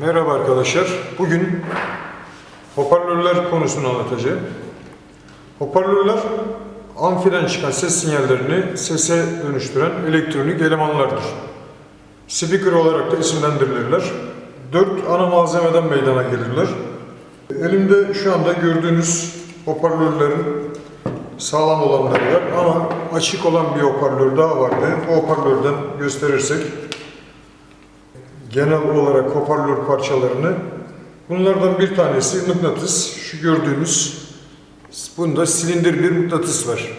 Merhaba arkadaşlar. Bugün hoparlörler konusunu anlatacağım. Hoparlörler amfiden çıkan ses sinyallerini sese dönüştüren elektronik elemanlardır. Speaker olarak da isimlendirilirler. Dört ana malzemeden meydana gelirler. Elimde şu anda gördüğünüz hoparlörlerin sağlam olanları var ama açık olan bir hoparlör daha vardı. O hoparlörden gösterirsek genel olarak hoparlör parçalarını bunlardan bir tanesi mıknatıs. Şu gördüğünüz bunda silindir bir mıknatıs var.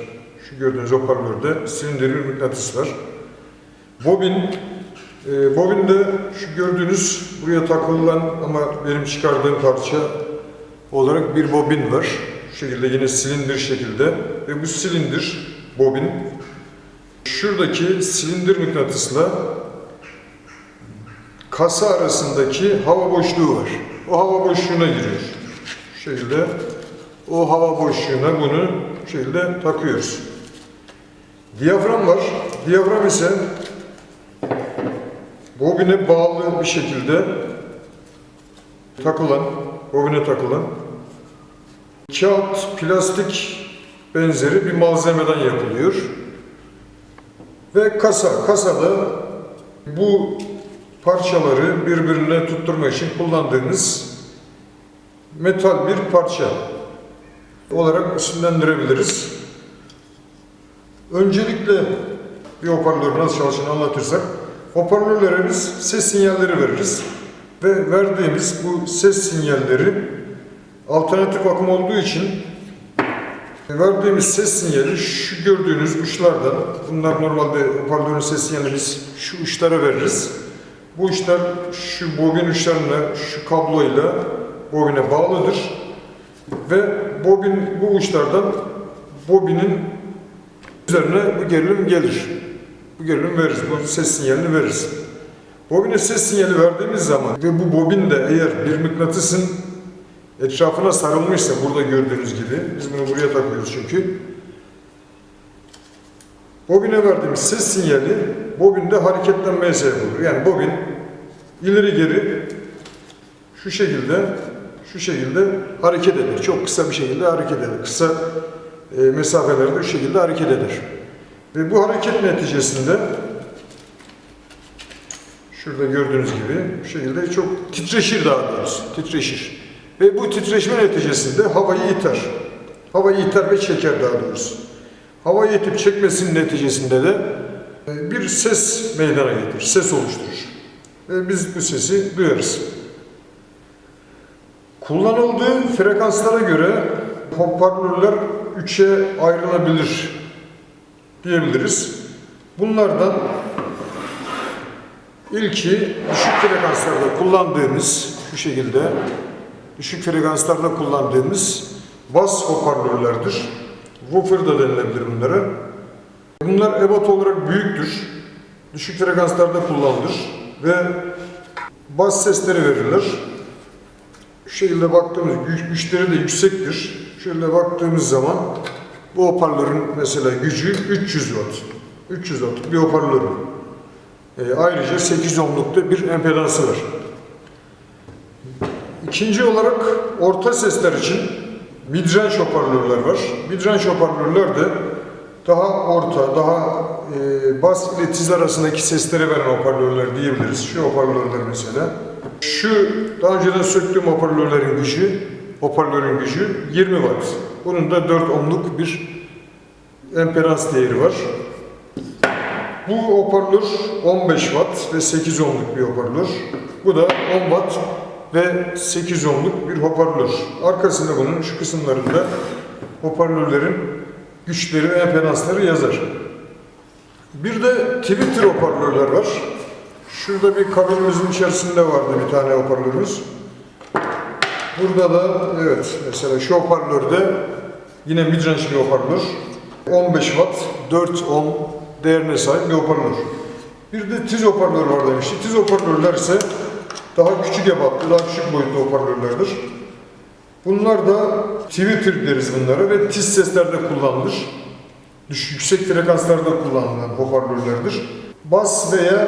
Şu gördüğünüz hoparlörde silindir bir mıknatıs var. Bobin e, bobinde şu gördüğünüz buraya takılan ama benim çıkardığım parça olarak bir bobin var. Şu şekilde yine silindir şekilde ve bu silindir bobin şuradaki silindir mıknatısla kasa arasındaki hava boşluğu var. O hava boşluğuna giriyor. Şu şekilde o hava boşluğuna bunu şu şekilde takıyoruz. Diyafram var. Diyafram ise bobine bağlı bir şekilde takılan, bobine takılan kağıt, plastik benzeri bir malzemeden yapılıyor. Ve kasa, kasada bu parçaları birbirine tutturmak için kullandığımız metal bir parça olarak isimlendirebiliriz. Öncelikle bir hoparlör nasıl çalıştığını anlatırsak, hoparlörlere biz ses sinyalleri veririz ve verdiğimiz bu ses sinyalleri alternatif akım olduğu için verdiğimiz ses sinyali şu gördüğünüz uçlardan, bunlar normalde hoparlörün ses sinyalini şu uçlara veririz. Bu uçlar şu bobin uçlarına şu kabloyla bobine bağlıdır. Ve bobin bu uçlardan bobinin üzerine bu gerilim gelir. Bu gerilim veririz. Bu ses sinyalini veririz. Bobine ses sinyali verdiğimiz zaman ve bu bobin de eğer bir mıknatısın etrafına sarılmışsa burada gördüğünüz gibi biz bunu buraya takıyoruz çünkü Bobine verdiğimiz ses sinyali bobinde hareketlenmeye sebep olur. Yani bobin ileri geri şu şekilde şu şekilde hareket eder. Çok kısa bir şekilde hareket eder. Kısa e, mesafelerde şu şekilde hareket eder. Ve bu hareket neticesinde şurada gördüğünüz gibi bu şekilde çok titreşir daha doğrusu. Titreşir. Ve bu titreşme neticesinde havayı iter. Havayı iter ve çeker daha doğrusu. Havayı itip çekmesinin neticesinde de bir ses meydana getirir, ses oluşturur. Ve biz bu sesi duyarız. Kullanıldığı frekanslara göre hoparlörler üçe ayrılabilir diyebiliriz. Bunlardan ilki düşük frekanslarda kullandığımız şu şekilde düşük frekanslarda kullandığımız bas hoparlörlerdir. Woofer da denilebilir bunlara. Bunlar ebat olarak büyüktür. Düşük frekanslarda kullanılır ve bas sesleri verirler. Şu şekilde baktığımız güç, güçleri de yüksektir. Şöyle baktığımız zaman bu hoparlörün mesela gücü 300 watt. 300 watt bir hoparlörün. E, ayrıca 8 ohmlukta bir empedansı var. İkinci olarak orta sesler için midrange hoparlörler var. Midrange hoparlörler de daha orta, daha e, bas ile tiz arasındaki sesleri veren hoparlörler diyebiliriz. Şu hoparlörler mesela. Şu daha önceden söktüğüm hoparlörlerin gücü, hoparlörün gücü 20 watt. Bunun da 4 ohmluk bir emperans değeri var. Bu hoparlör 15 watt ve 8 ohmluk bir hoparlör. Bu da 10 watt ve 8 ohmluk bir hoparlör. Arkasında bunun şu kısımlarında hoparlörlerin güçleri ve empedansları yazar. Bir de Twitter hoparlörler var. Şurada bir kabinimizin içerisinde vardı bir tane hoparlörümüz. Burada da evet mesela şu hoparlörde yine midrange bir hoparlör. 15 watt, 4 ohm değerine sahip bir hoparlör. Bir de tiz hoparlör var demiştik. Tiz hoparlörler ise daha küçük ebatlı, daha küçük boyutlu hoparlörlerdir. Bunlar da Twitter deriz bunlara ve tiz seslerde kullanılır. Yüksek frekanslarda kullanılan hoparlörlerdir. Bas veya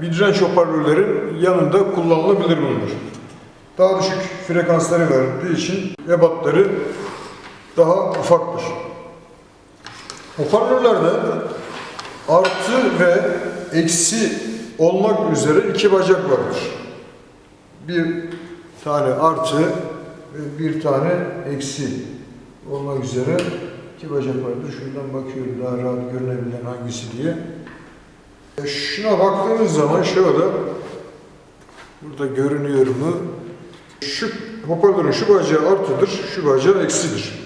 midrange hoparlörlerin yanında kullanılabilir bunlar. Daha düşük frekansları verdiği için ebatları daha ufaktır. Hoparlörlerde artı ve eksi olmak üzere iki bacak vardır. Bir tane artı bir tane eksi olmak üzere iki bacak vardır. Şuradan bakıyorum daha rahat görünebilen hangisi diye. E, Şuna baktığımız zaman şöyle burada görünüyor mu? Şu hoparlörün şu bacağı artıdır, şu bacağı eksidir.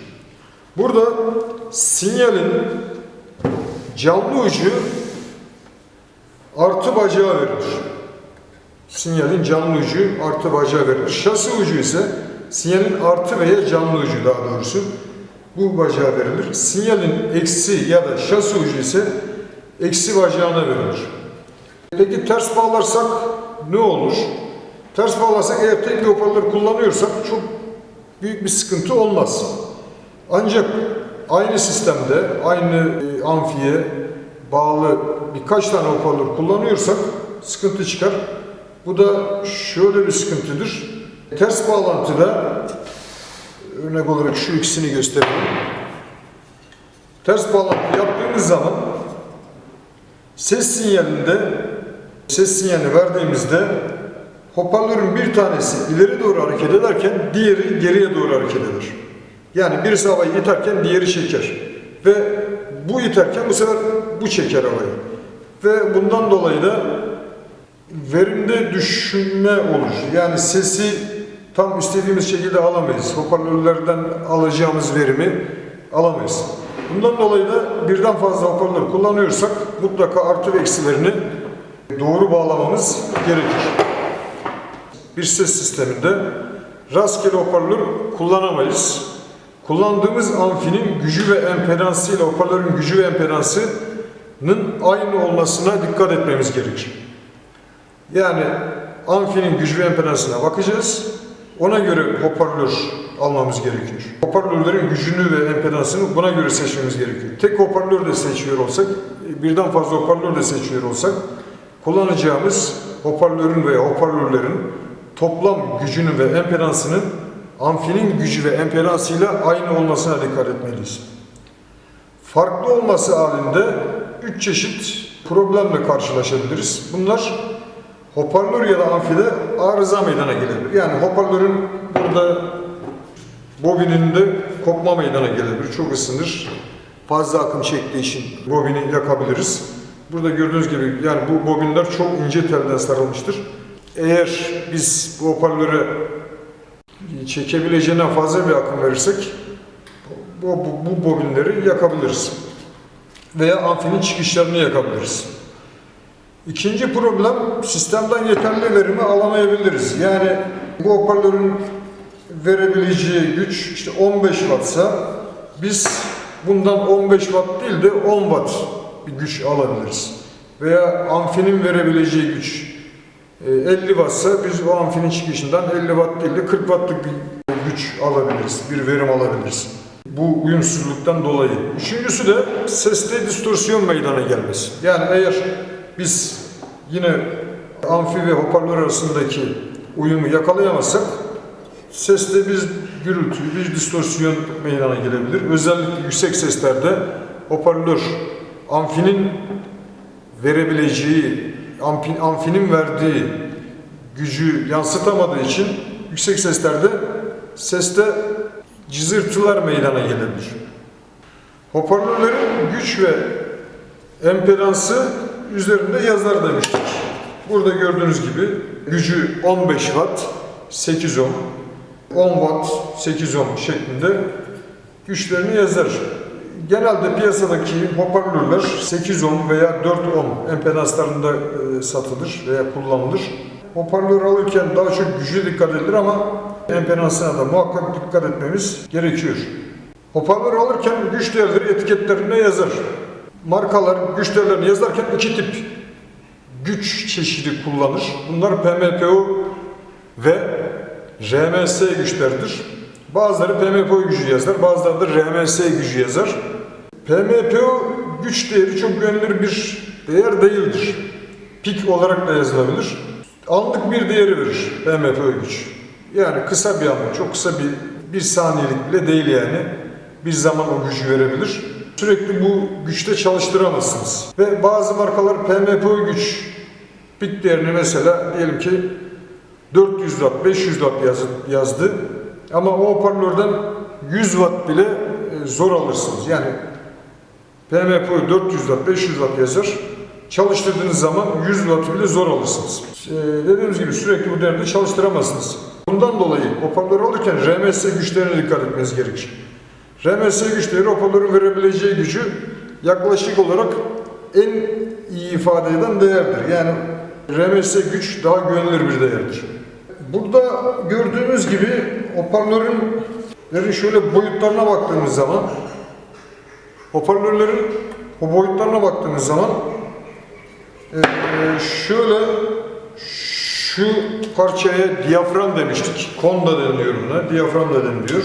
Burada sinyalin canlı ucu artı bacağı verilir. Sinyalin canlı ucu artı bacağı verilir. Şasi ucu ise sinyalin artı veya canlı ucu daha doğrusu bu bacağı verilir. Sinyalin eksi ya da şasi ucu ise eksi bacağına verilir. Peki ters bağlarsak ne olur? Ters bağlarsak eğer tek bir hoparlör kullanıyorsak çok büyük bir sıkıntı olmaz. Ancak aynı sistemde, aynı e, amfiye bağlı birkaç tane hoparlör kullanıyorsak sıkıntı çıkar. Bu da şöyle bir sıkıntıdır. Ters bağlantıda örnek olarak şu ikisini gösterelim. Ters bağlantı yaptığımız zaman ses sinyalinde ses sinyalini verdiğimizde hoparlörün bir tanesi ileri doğru hareket ederken diğeri geriye doğru hareket eder. Yani birisi havayı iterken diğeri çeker. Ve bu iterken bu sefer bu çeker havayı. Ve bundan dolayı da verimde düşme olur. Yani sesi tam istediğimiz şekilde alamayız. Hoparlörlerden alacağımız verimi alamayız. Bundan dolayı da birden fazla hoparlör kullanıyorsak mutlaka artı ve eksilerini doğru bağlamamız gerekir. Bir ses sisteminde rastgele hoparlör kullanamayız. Kullandığımız amfinin gücü ve empedansıyla hoparlörün gücü ve empedansının aynı olmasına dikkat etmemiz gerekir. Yani amfinin gücü ve empedansına bakacağız. Ona göre hoparlör almamız gerekiyor. Hoparlörlerin gücünü ve empedansını buna göre seçmemiz gerekiyor. Tek hoparlör de seçiyor olsak, birden fazla hoparlör de seçiyor olsak kullanacağımız hoparlörün veya hoparlörlerin toplam gücünün ve empedansının amfinin gücü ve empedansıyla aynı olmasına dikkat etmeliyiz. Farklı olması halinde üç çeşit problemle karşılaşabiliriz. Bunlar hoparlör ya da amfide arıza meydana gelebilir. Yani hoparlörün burada bobininde kopma meydana gelebilir. Çok ısınır. Fazla akım çektiği için bobini yakabiliriz. Burada gördüğünüz gibi yani bu bobinler çok ince telden sarılmıştır. Eğer biz bu hoparlöre çekebileceğinden fazla bir akım verirsek bu, bu, bu bobinleri yakabiliriz. Veya amfinin çıkışlarını yakabiliriz. İkinci problem sistemden yeterli verimi alamayabiliriz. Yani bu hoparlörün verebileceği güç işte 15 wattsa biz bundan 15 watt değil de 10 watt bir güç alabiliriz. Veya amfinin verebileceği güç e, 50 wattsa biz o amfinin çıkışından 50 watt değil de 40 wattlık bir güç alabiliriz, bir verim alabiliriz. Bu uyumsuzluktan dolayı. Üçüncüsü de seste distorsiyon meydana gelmesi. Yani eğer biz yine amfi ve hoparlör arasındaki uyumu yakalayamazsak seste biz gürültü, bir distorsiyon meydana gelebilir. Özellikle yüksek seslerde hoparlör amfinin verebileceği, amfi- amfinin verdiği gücü yansıtamadığı için yüksek seslerde seste cızırtılar meydana gelebilir. Hoparlörlerin güç ve empedansı üzerinde yazar demiştik. Burada gördüğünüz gibi gücü 15 watt, 8 ohm, 10 watt, 8 ohm şeklinde güçlerini yazar. Genelde piyasadaki hoparlörler 8 ohm veya 4 ohm empedanslarında e, satılır veya kullanılır. Hoparlör alırken daha çok gücü dikkat edilir ama empedansına da muhakkak dikkat etmemiz gerekiyor. Hoparlör alırken güç değerleri etiketlerine yazar. Markalar güç değerlerini yazarken iki tip güç çeşidi kullanır. Bunlar PMPO ve RMS güçlerdir. Bazıları PMPO gücü yazar, bazıları da RMS gücü yazar. PMPO güç değeri çok güvenilir bir değer değildir. pik olarak da yazılabilir. Anlık bir değeri verir BMP güç. Yani kısa bir anlık, çok kısa bir, bir saniyelik bile değil yani. Bir zaman o gücü verebilir. Sürekli bu güçte çalıştıramazsınız. Ve bazı markalar PMP güç pik değerini mesela diyelim ki 400 watt, 500 watt yazı- yazdı. Ama o hoparlörden 100 watt bile e, zor alırsınız. Yani PMP 400 watt, 500 watt yazar. Çalıştırdığınız zaman 100 watt bile zor alırsınız. Ee, dediğimiz gibi sürekli bu değerde çalıştıramazsınız. Bundan dolayı hoparlör alırken RMS güçlerine dikkat etmeniz gerekir. RMS güçleri hoparlörün verebileceği gücü yaklaşık olarak en iyi ifade eden değerdir. Yani RMS güç daha güvenilir bir değerdir. Burada gördüğünüz gibi hoparlörün şöyle boyutlarına baktığımız zaman hoparlörlerin o boyutlarına baktığımız zaman eee, şöyle şu parçaya diyafram demiştik. Konda deniliyor buna. Diyafram da deniliyor.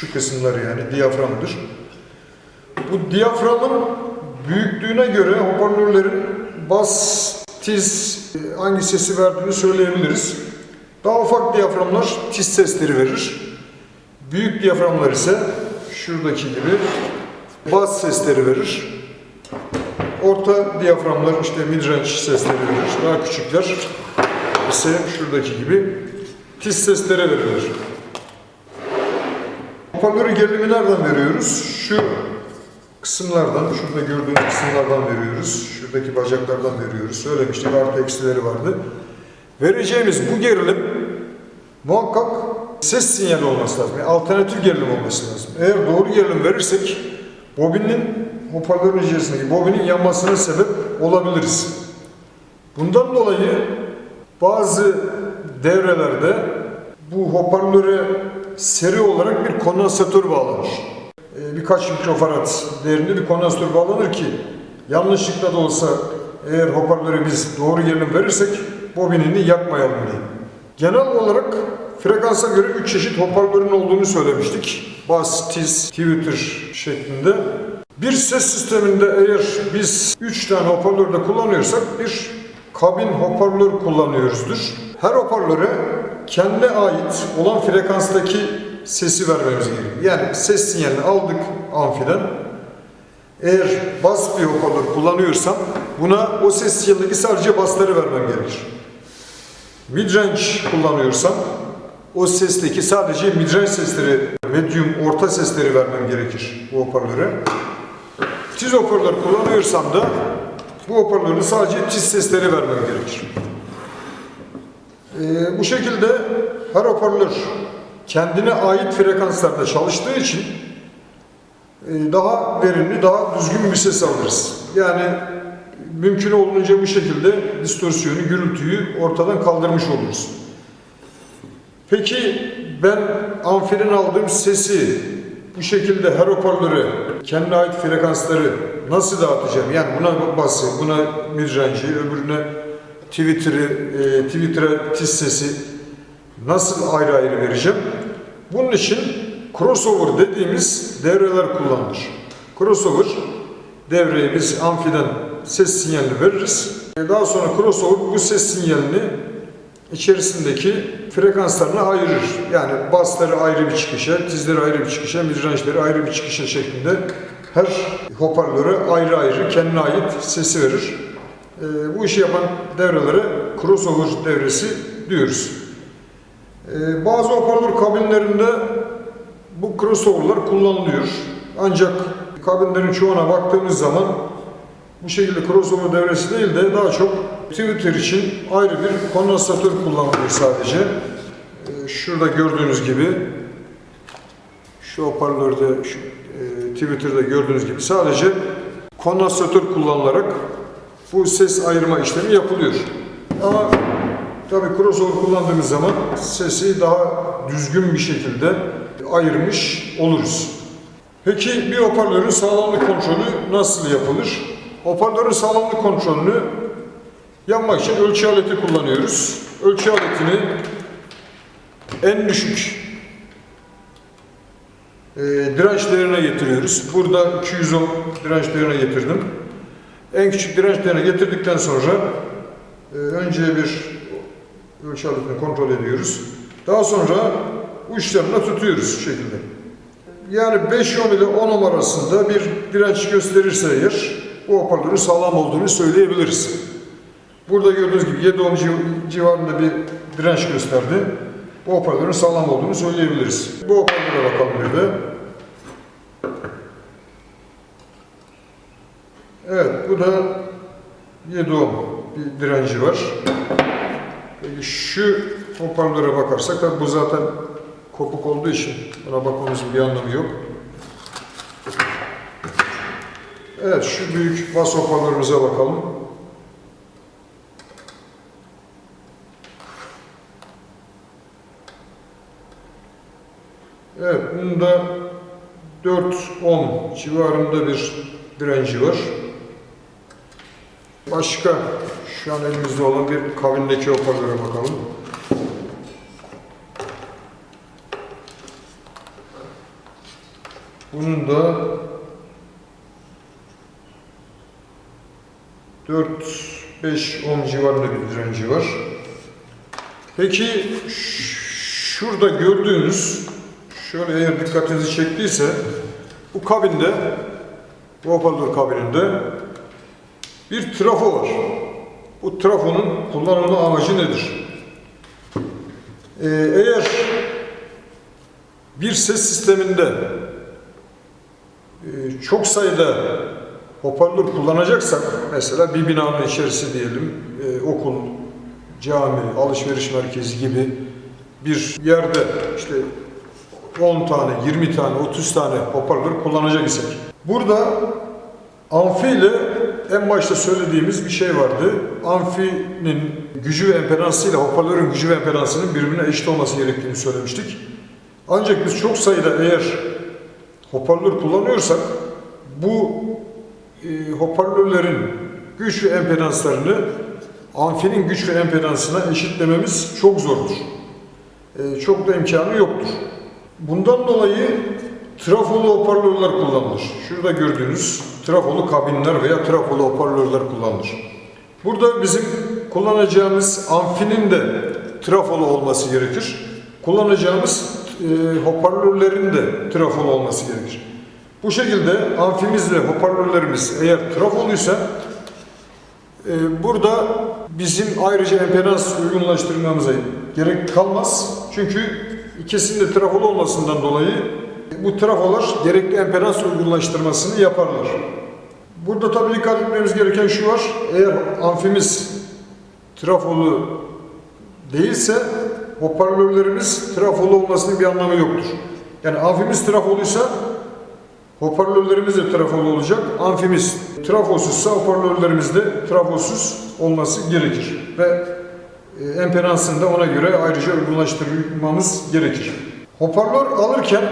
Şu kısımlar yani diyaframdır. Bu diyaframın büyüklüğüne göre hoparlörlerin bas, tiz e, hangi sesi verdiğini söyleyebiliriz. Daha ufak diyaframlar tiz sesleri verir. Büyük diyaframlar ise şuradaki gibi bas sesleri verir. Orta diyaframlar işte midrange sesleri verir. Daha küçükler ise şuradaki gibi tiz sesleri verilir. Hoparlörü gerilimi nereden veriyoruz? Şu kısımlardan, şurada gördüğünüz kısımlardan veriyoruz. Şuradaki bacaklardan veriyoruz. Söylemiştik artı eksileri vardı. Vereceğimiz bu gerilim muhakkak ses sinyali olması lazım. Yani alternatif gerilim olması lazım. Eğer doğru gerilim verirsek bobinin hoparlörün içerisindeki bobinin yanmasına sebep olabiliriz. Bundan dolayı bazı devrelerde bu hoparlöre seri olarak bir kondansatör bağlanır. Ee, Birkaç mikrofarad değerinde bir kondansatör bağlanır ki yanlışlıkla da olsa eğer hoparlöre biz doğru gerilim verirsek bobinini yakmayalım diye. Genel olarak frekansa göre 3 çeşit hoparlörün olduğunu söylemiştik. Bas, tiz, tweeter şeklinde. Bir ses sisteminde eğer biz 3 tane hoparlörde kullanıyorsak bir kabin hoparlör kullanıyoruzdur. Her hoparlöre kendine ait olan frekanstaki sesi vermemiz gerekiyor. Yani ses sinyalini aldık amfiden. Eğer bas bir hoparlör kullanıyorsam buna o ses sinyalindeki sadece basları vermem gerekir. Midrange kullanıyorsam o sesteki sadece midrange sesleri, medium, orta sesleri vermem gerekir bu hoparlöre. Tiz hoparlör kullanıyorsam da bu hoparlörün sadece tiz sesleri vermem gerekir. Bu şekilde her hoparlör kendine ait frekanslarda çalıştığı için e, daha verimli, daha düzgün bir ses alırız. Yani mümkün olduğunca bu şekilde distorsiyonu, gürültüyü ortadan kaldırmış oluruz. Peki ben amfinin aldığım sesi bu şekilde her hoparlöre kendine ait frekansları nasıl dağıtacağım? Yani buna bası, buna midrange'i, öbürüne Twitter'ı, e, Twitter'a tiz sesi nasıl ayrı ayrı vereceğim? Bunun için crossover dediğimiz devreler kullanılır. Crossover devreye biz amfiden ses sinyalini veririz. E, Daha sonra crossover bu ses sinyalini içerisindeki frekanslarına ayırır. Yani basları ayrı bir çıkışa, tizleri ayrı bir çıkışa, midrange'leri ayrı bir çıkışa şeklinde her hoparlöre ayrı ayrı kendine ait sesi verir. E, bu işi yapan devrelere crossover devresi diyoruz. E, bazı hoparlör kabinlerinde bu crossover'lar kullanılıyor. Ancak kabinlerin çoğuna baktığımız zaman bu şekilde crossover devresi değil de daha çok Twitter için ayrı bir kondansatör kullanılıyor sadece. Ee, Şurada gördüğünüz gibi şu hoparlörde, şu, e, Twitter'da gördüğünüz gibi sadece kondansatör kullanılarak bu ses ayırma işlemi yapılıyor. Ama tabii crossover kullandığımız zaman sesi daha düzgün bir şekilde ayırmış oluruz. Peki bir hoparlörün sağlamlık kontrolü nasıl yapılır? Hoparlörün sağlamlık kontrolünü yapmak için ölçü aleti kullanıyoruz. Ölçü aletini en düşük e, direnç değerine getiriyoruz. Burada 210 direnç değerine getirdim. En küçük direnç değerine getirdikten sonra e, önce bir ölçü aletini kontrol ediyoruz. Daha sonra uçlarına tutuyoruz şu şekilde. Yani 5 ohm ile 10 ohm arasında bir direnç gösterirse eğer bu hoparlörün sağlam olduğunu söyleyebiliriz. Burada gördüğünüz gibi 7 ohm civ- civarında bir direnç gösterdi. Bu hoparlörün sağlam olduğunu söyleyebiliriz. Bu hoparlöre bakalım bir de. Evet, bu da 7 ohm bir direnci var. Peki şu hoparlöre bakarsak, tabi bu zaten kopuk olduğu için buna bakmamızın bir anlamı yok. Evet, şu büyük bas hoparlörümüze bakalım. Evet, bunun da 4 ohm civarında bir direnci var. Başka şu an elimizde olan bir kabindeki hoparlöre bakalım. Bunun da 4-5 ohm civarında bir direnci var. Peki şurada gördüğünüz şöyle eğer dikkatinizi çektiyse bu kabinde bu hoparlör kabininde bir trafo var. Bu trafonun kullanılma amacı nedir? Ee, eğer bir ses sisteminde e, çok sayıda hoparlör kullanacaksak, mesela bir binanın içerisi diyelim, e, okul, cami, alışveriş merkezi gibi bir yerde işte 10 tane, 20 tane, 30 tane hoparlör kullanacak isek. Burada amfi ile en başta söylediğimiz bir şey vardı. Amfinin gücü ve empedansı ile hoparlörün gücü ve emperansının birbirine eşit olması gerektiğini söylemiştik. Ancak biz çok sayıda eğer hoparlör kullanıyorsak bu e, hoparlörlerin güç ve empedanslarını amfinin güç ve empedansına eşitlememiz çok zordur. E, çok da imkanı yoktur. Bundan dolayı trafolu hoparlörler kullanılır. Şurada gördüğünüz trafolu kabinler veya trafolu hoparlörler kullanılır. Burada bizim kullanacağımız amfinin de trafolu olması gerekir. Kullanacağımız e, hoparlörlerin de trafolu olması gerekir. Bu şekilde amfimiz ve hoparlörlerimiz eğer trafoluysa e, burada bizim ayrıca empedans uygunlaştırmamıza gerek kalmaz. Çünkü ikisinin de trafolu olmasından dolayı bu trafolar gerekli empedans uygunlaştırmasını yaparlar. Burada tabii dikkat etmemiz gereken şu var. Eğer amfimiz trafolu değilse hoparlörlerimiz trafolu olmasının bir anlamı yoktur. Yani amfimiz trafoluysa hoparlörlerimiz de trafolu olacak. Amfimiz trafosuzsa hoparlörlerimiz de trafosuz olması gerekir. Ve e, empedansını da ona göre ayrıca uygunlaştırmamız gerekir. Hoparlör alırken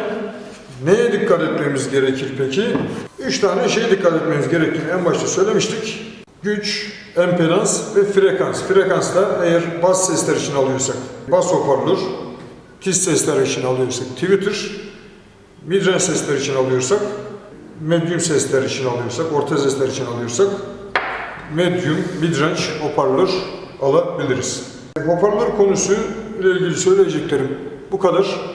neye dikkat etmemiz gerekir peki? Üç tane şeye dikkat etmemiz gerektiğini en başta söylemiştik. Güç, empedans ve frekans. Frekans da eğer bas sesler için alıyorsak bas hoparlör, tiz sesler için alıyorsak Twitter, midrange sesler için alıyorsak, medium sesler için alıyorsak, orta sesler için alıyorsak medium, midrange hoparlör alabiliriz. Hoparlör konusu ile ilgili söyleyeceklerim bu kadar.